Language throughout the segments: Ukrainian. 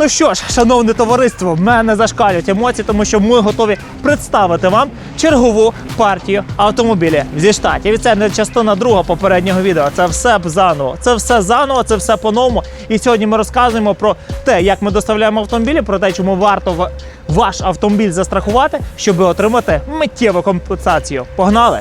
Ну що ж, шановне товариство, в мене зашкалюють емоції, тому що ми готові представити вам чергову партію автомобілів зі штатів. І це не частина друга попереднього відео. Це все заново. Це все заново, це все по-новому. І сьогодні ми розказуємо про те, як ми доставляємо автомобілі, про те, чому варто ваш автомобіль застрахувати, щоб отримати миттєву компенсацію. Погнали!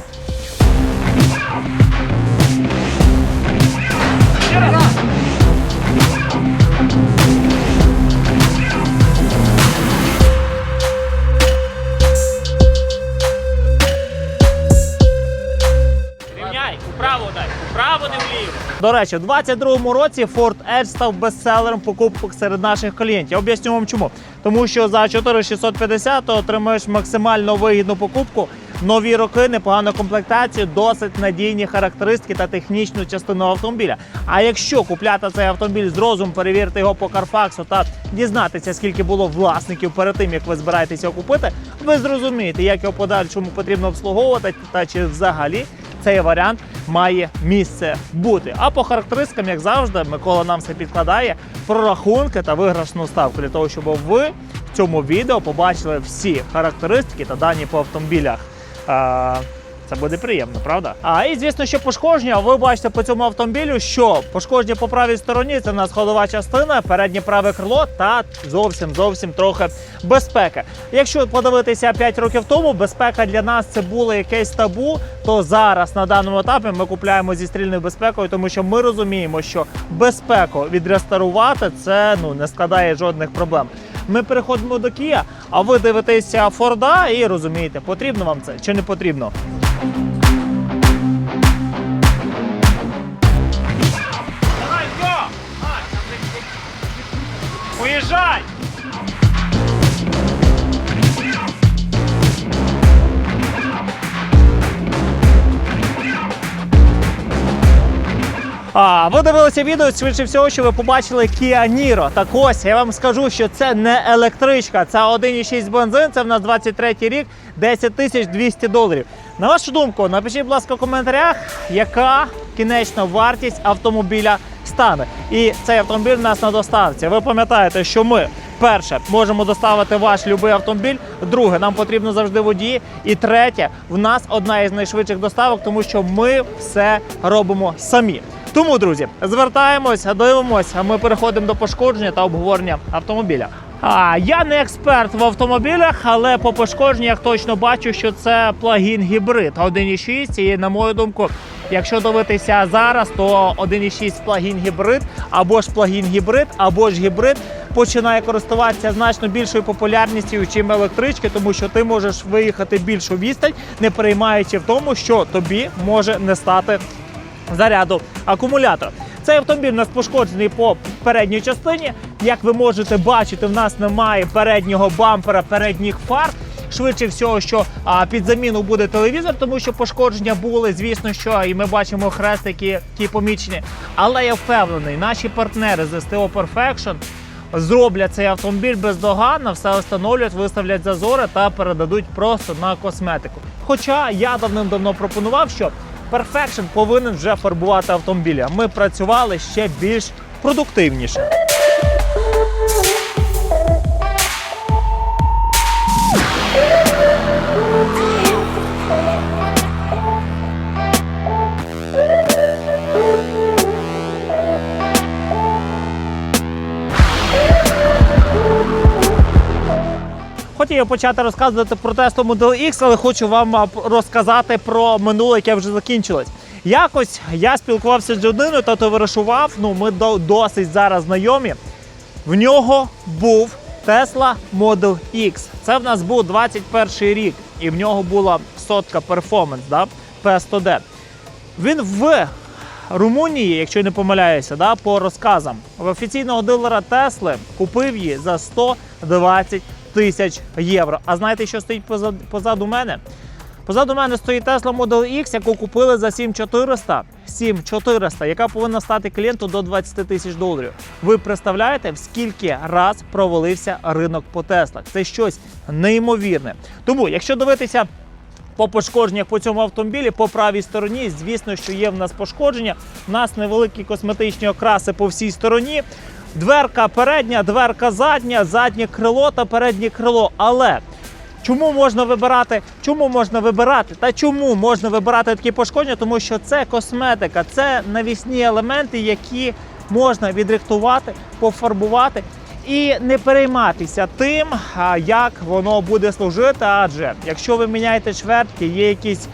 До речі, у 22-му році Ford Edge став бестселером покупок серед наших клієнтів. Об'ясню вам чому. Тому що за 4650 ти отримаєш максимально вигідну покупку. Нові роки, непогану комплектацію, досить надійні характеристики та технічну частину автомобіля. А якщо купляти цей автомобіль з розум, перевірити його по Карфаксу та дізнатися, скільки було власників перед тим, як ви збираєтеся його купити, ви зрозумієте, як його подальшому потрібно обслуговувати та чи взагалі цей варіант має місце бути. А по характеристикам, як завжди, Микола нам все підкладає прорахунки та виграшну ставку для того, щоб ви в цьому відео побачили всі характеристики та дані по автомобілях. Це буде приємно, правда? А і звісно, що пошкодження. Ви бачите по цьому автомобілю, що пошкодження по правій стороні це в нас ходова частина, переднє праве крило та зовсім зовсім трохи безпеки. Якщо подивитися 5 років тому, безпека для нас це було якесь табу, то зараз на даному етапі ми купляємо зі стрільною безпекою, тому що ми розуміємо, що безпеку відреставрувати це ну не складає жодних проблем. Ми переходимо до Kia, а ви дивитеся Форда і розумієте, потрібно вам це чи не потрібно. Давай, А, ви дивилися відео, швидше всього, що ви побачили Kia Niro. Так ось я вам скажу, що це не електричка, це 1,6 бензин, це в нас 23 рік, 10 тисяч 200 доларів. На вашу думку, напишіть, будь ласка, в коментарях, яка кінечна вартість автомобіля стане. І цей автомобіль в нас на доставці. Ви пам'ятаєте, що ми. Перше, можемо доставити ваш любий автомобіль. Друге, нам потрібно завжди водії. І третє, в нас одна із найшвидших доставок, тому що ми все робимо самі. Тому, друзі, звертаємось, дивимося. Ми переходимо до пошкодження та обговорення автомобіля. А я не експерт в автомобілях, але по пошкодженнях точно бачу, що це плагін гібрид 1.6. І на мою думку, якщо дивитися зараз, то 1.6 плагін гібрид або ж плагін гібрид, або ж гібрид починає користуватися значно більшою популярністю, чим електрички, тому що ти можеш виїхати більшу відстань, не переймаючи в тому, що тобі може не стати заряду акумулятора. Цей автомобіль у нас пошкоджений по передній частині. Як ви можете бачити, в нас немає переднього бампера, передніх фар. Швидше всього, що а, під заміну буде телевізор, тому що пошкодження були, звісно, що і ми бачимо хрестики, ті помічені. Але я впевнений, наші партнери з STO Perfection зроблять цей автомобіль бездоганно, все встановлять, виставлять зазори та передадуть просто на косметику. Хоча я давним-давно пропонував, що Perfection повинен вже фарбувати автомобілі. Ми працювали ще більш продуктивніше. Хотів я почати розказувати про Tesla Model X, але хочу вам розказати про минуле, яке вже закінчилось. Якось я спілкувався з людиною та товаришував. Ну, ми досить зараз знайомі. В нього був Tesla Model X. Це в нас був 21 рік, і в нього була сотка Performance, да? P100D. Він в Румунії, якщо не помиляюся, да, по розказам, в офіційного дилера Тесли купив її за 120 тисяч євро. А знаєте, що стоїть позаду, мене? Позаду мене стоїть Tesla Model X, яку купили за 7400, 7400, яка повинна стати клієнту до 20 тисяч доларів. Ви представляєте, в скільки раз провалився ринок по Теслах? Це щось неймовірне. Тому, якщо дивитися по пошкодженнях по цьому автомобілі по правій стороні, звісно, що є в нас пошкодження. У нас невеликі косметичні окраси по всій стороні. Дверка передня, дверка задня, заднє крило та переднє крило. Але Чому можна вибирати? Чому можна вибирати? Та чому можна вибирати такі пошкодження? Тому що це косметика, це навісні елементи, які можна відрихтувати, пофарбувати і не перейматися тим, як воно буде служити. Адже якщо ви міняєте чвертки, є якісь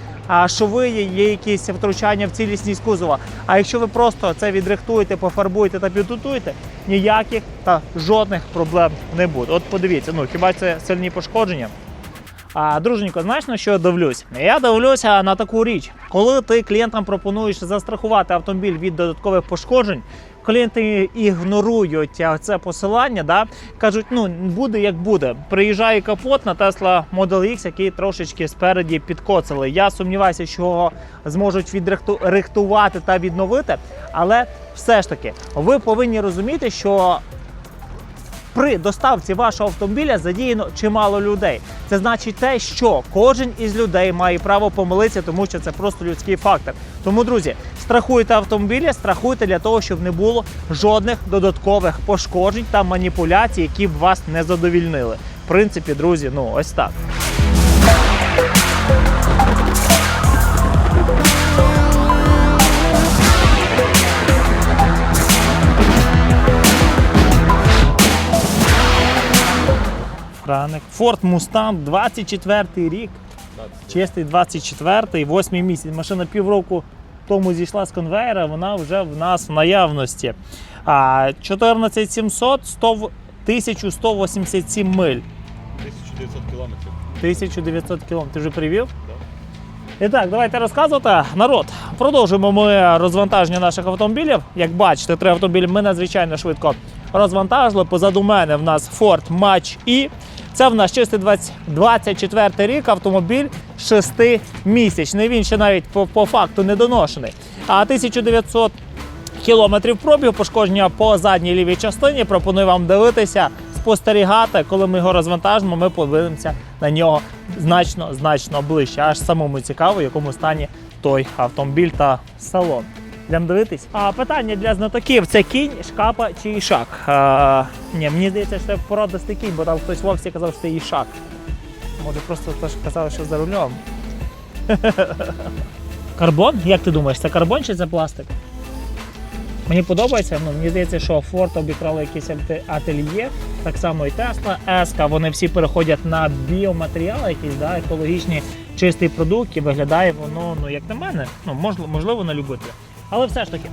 шови, є якісь втручання в цілісність кузова. А якщо ви просто це відрихтуєте, пофарбуєте та підготуєте, ніяких та жодних проблем не буде. От подивіться, ну хіба це сильні пошкодження? А, друженько, знаєш на що я дивлюсь? Я дивлюся на таку річ. Коли ти клієнтам пропонуєш застрахувати автомобіль від додаткових пошкоджень, клієнти ігнорують це посилання, да? кажуть, ну буде як буде. Приїжджає капот на Tesla Model X, який трошечки спереді підкоцали. Я сумніваюся, що його зможуть відрихтувати та відновити, але все ж таки, ви повинні розуміти, що при доставці вашого автомобіля задіяно чимало людей. Це значить те, що кожен із людей має право помилитися, тому що це просто людський фактор. Тому, друзі, страхуйте автомобілі, страхуйте для того, щоб не було жодних додаткових пошкоджень та маніпуляцій, які б вас не задовільнили. В принципі, друзі, ну ось так. Ford Mustang, 24 рік. Чистий 24-й, 8 місяць. Машина півроку тому зійшла з конвейера, вона вже в нас в наявності. 14700 100, 1187 миль. 1900 кілометрів. 1900 кілометрів. Ти вже привів? І так, давайте розказувати. Народ, продовжуємо ми розвантаження наших автомобілів. Як бачите, три автомобілі ми надзвичайно швидко розвантажили. Позаду мене в нас Ford Match E. Це в нас чистий 20 24 рік автомобіль 6-місячний. Він ще навіть по, по факту не доношений. А 1900 кілометрів пробігу, пошкодження по задній лівій частині. Пропоную вам дивитися, спостерігати. Коли ми його розвантажимо, ми подивимося на нього значно значно ближче. Аж самому цікаво, в якому стані той автомобіль та салон. Йдемо дивитись. А питання для знатоків: це кінь, шкапа чи ішак? А, ні, мені здається, що це породистий кінь, бо там хтось в офісі казав, що це ішак. Може, просто теж казали, що за рулем. Карбон? Як ти думаєш, це карбон чи це пластик? Мені подобається, ну мені здається, що Ford обікрали якісь ательє, так само і Tesla, Еска, вони всі переходять на біоматеріали, якісь да, екологічні чистий продукт, і виглядає воно, ну як на мене, ну можливо на любителя. Але все ж таки.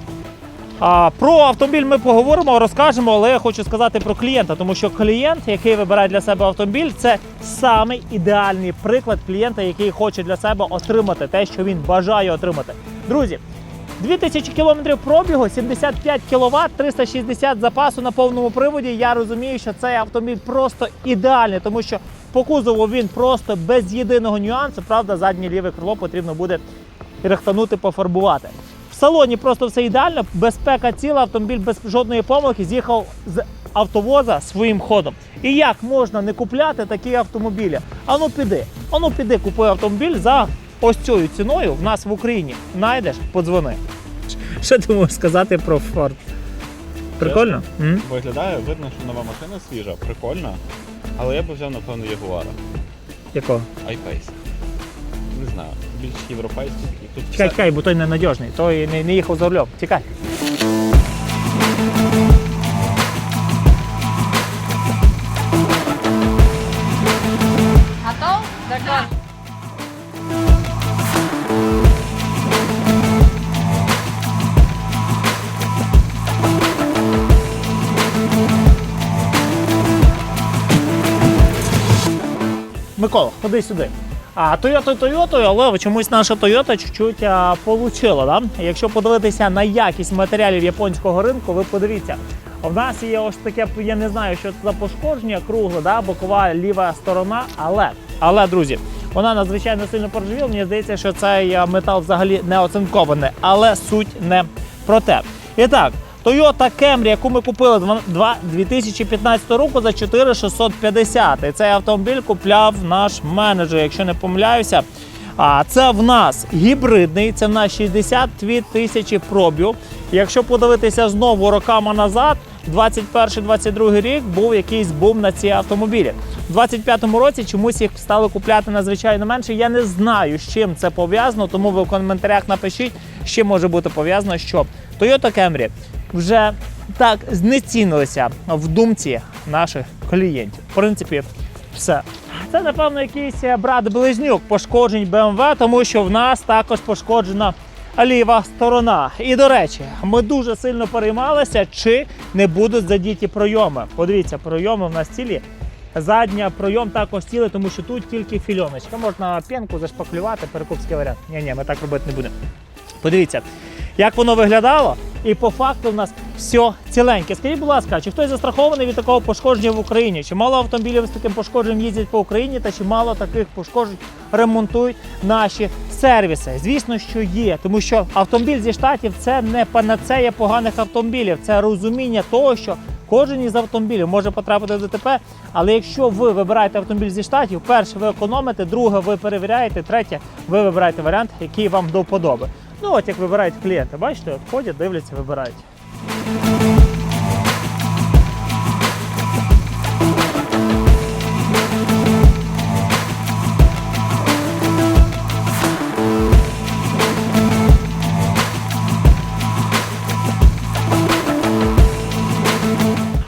А, про автомобіль ми поговоримо, розкажемо, але я хочу сказати про клієнта, тому що клієнт, який вибирає для себе автомобіль, це самий ідеальний приклад клієнта, який хоче для себе отримати те, що він бажає отримати. Друзі, 2000 км пробігу, 75 кВт, 360 запасу на повному приводі. Я розумію, що цей автомобіль просто ідеальний, тому що по кузову він просто без єдиного нюансу. Правда, заднє ліве крило потрібно буде рихтанути, пофарбувати. Салоні просто все ідеально, безпека ціла, автомобіль без жодної помилки з'їхав з автовоза своїм ходом. І як можна не купляти такі автомобілі? Ану піди, ану піди, купуй автомобіль за ось цією ціною в нас в Україні. Найдеш, подзвони. Що ти можеш сказати про Ford? Прикольно? М? Виглядає, видно, що нова машина свіжа, прикольна. Але я б взяв, напевно, Ягуара. Якого? iPace. Не знаю, більш європейський. І Тут Чекай, все- чекай, бо той ненадіжний, той не, не їхав за рулем. Тікай. Готов? Да. Микола, ходи сюди. А Toyota Toyota, але чомусь наша Toyota чуть-чуть получила. Да? Якщо подивитися на якість матеріалів японського ринку, ви подивіться. В нас є ось таке, я не знаю, що це за пошкодження кругле, да? бокова ліва сторона, але, але, друзі, вона надзвичайно сильно поржавіла. Мені здається, що цей метал взагалі не оцинкований, але суть не про те. І так, Toyota Camry, яку ми купили два- два- 2015 року за 4650. І цей автомобіль купляв наш менеджер, якщо не помиляюся. А це в нас гібридний, це в нас 62 тисячі пробів. Якщо подивитися знову роками назад, 21-22 рік був якийсь бум на ці автомобілі. У 25-му році чомусь їх стали купляти надзвичайно менше. Я не знаю, з чим це пов'язано, тому ви в коментарях напишіть, з чим може бути пов'язано, що Toyota Camry вже так знецінилися в думці наших клієнтів. В принципі, все. Це, напевно, якийсь е, брат-близнюк пошкоджень BMW, тому що в нас також пошкоджена ліва сторона. І до речі, ми дуже сильно переймалися, чи не будуть задіті пройоми. Подивіться, пройоми в нас цілі. Задня пройом також цілий, тому що тут тільки фільоночка. Можна п'янку зашпаклювати, перекупський варіант. Ні, ні, ми так робити не будемо. Подивіться, як воно виглядало, і по факту в нас все ціленьке. Скажіть, будь ласка, чи хтось застрахований від такого пошкодження в Україні? Чи мало автомобілів з таким пошкодженням їздять по Україні, та чи мало таких пошкоджень ремонтують наші сервіси? Звісно, що є, тому що автомобіль зі штатів це не панацея поганих автомобілів, це розуміння того, що Кожен із автомобілів може потрапити в ДТП, але якщо ви вибираєте автомобіль зі штатів, перше ви економите, друге ви перевіряєте, третє ви вибираєте варіант, який вам до вподоби. Ну от як вибирають клієнти, бачите, от ходять, дивляться, вибирають.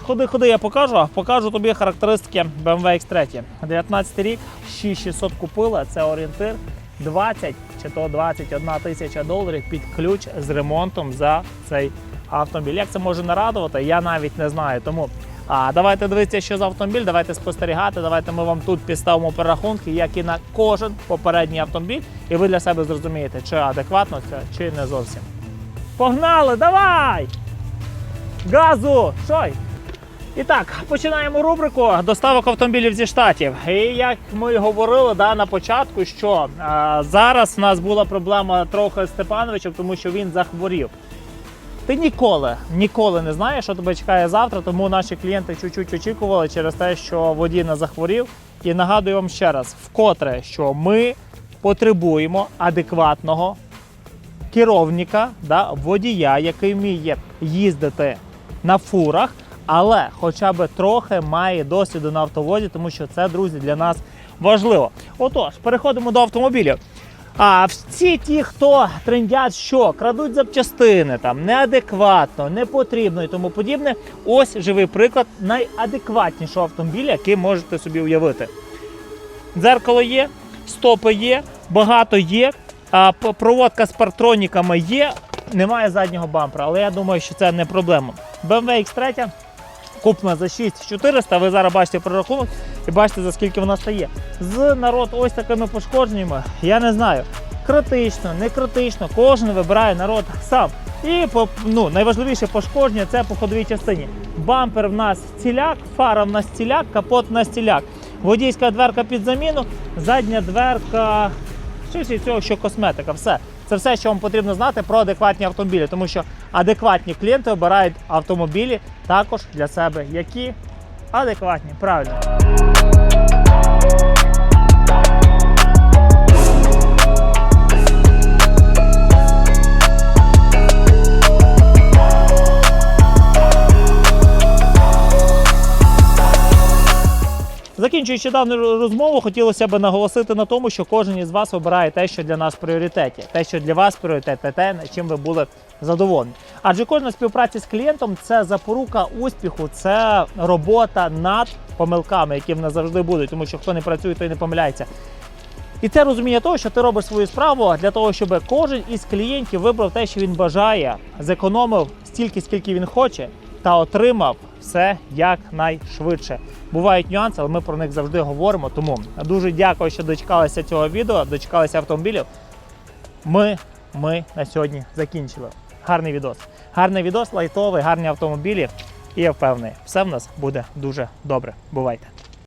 Ходи, ходи, я покажу. Покажу тобі характеристики BMW X3. 19 рік, 6600 купила, це орієнтир 20 чи то 21 тисяча доларів під ключ з ремонтом за цей автомобіль. Як це може нарадувати, я навіть не знаю. Тому а, давайте дивитися, що за автомобіль, давайте спостерігати. Давайте ми вам тут підставимо перерахунки, як і на кожен попередній автомобіль, і ви для себе зрозумієте, чи адекватно це, чи не зовсім. Погнали, давай! Газу! Шой! І так, починаємо рубрику доставок автомобілів зі штатів. І як ми говорили да, на початку, що а, зараз в нас була проблема трохи з Степановичем, тому що він захворів. Ти ніколи, ніколи не знаєш, що тебе чекає завтра, тому наші клієнти чуть-чуть очікували через те, що водій не захворів. І нагадую вам ще раз, вкотре, що ми потребуємо адекватного керівника, да, водія, який вміє їздити на фурах, але хоча б трохи має досвіду на автовозі, тому що це, друзі, для нас важливо. Отож, переходимо до автомобілів. А всі ті, хто трендять, що крадуть запчастини, там неадекватно, не потрібно і тому подібне. Ось живий приклад найадекватнішого автомобіля, який можете собі уявити. Дзеркало є, стопи є, багато є. А проводка з партроніками є. Немає заднього бампера, але я думаю, що це не проблема. BMW X3 куплена за 6400, ви зараз бачите прорахунок і бачите, за скільки вона стає. З народ ось такими пошкодженнями, я не знаю. Критично, не критично, кожен вибирає народ сам. І ну, найважливіше пошкодження це по ходовій частині. Бампер в нас ціляк, фара в нас ціляк, капот в ціляк. Водійська дверка під заміну, задня дверка Швидше всього, що косметика, все. Це все, що вам потрібно знати про адекватні автомобілі, тому що адекватні клієнти обирають автомобілі також для себе, які адекватні, правильно. Закінчуючи дану розмову, хотілося б наголосити на тому, що кожен із вас обирає те, що для нас пріоритеті, те, що для вас пріоритет, те, те, чим ви були задоволені. Адже кожна співпраця з клієнтом це запорука успіху, це робота над помилками, які в нас завжди будуть, тому що хто не працює, той не помиляється. І це розуміння того, що ти робиш свою справу для того, щоб кожен із клієнтів вибрав те, що він бажає, зекономив стільки, скільки він хоче, та отримав все якнайшвидше. Бувають нюанси, але ми про них завжди говоримо. Тому дуже дякую, що дочекалися цього відео, дочекалися автомобілів. Ми, ми на сьогодні закінчили. Гарний відос. Гарний відос, лайтовий, гарні автомобілі. І я впевнений, все в нас буде дуже добре. Бувайте!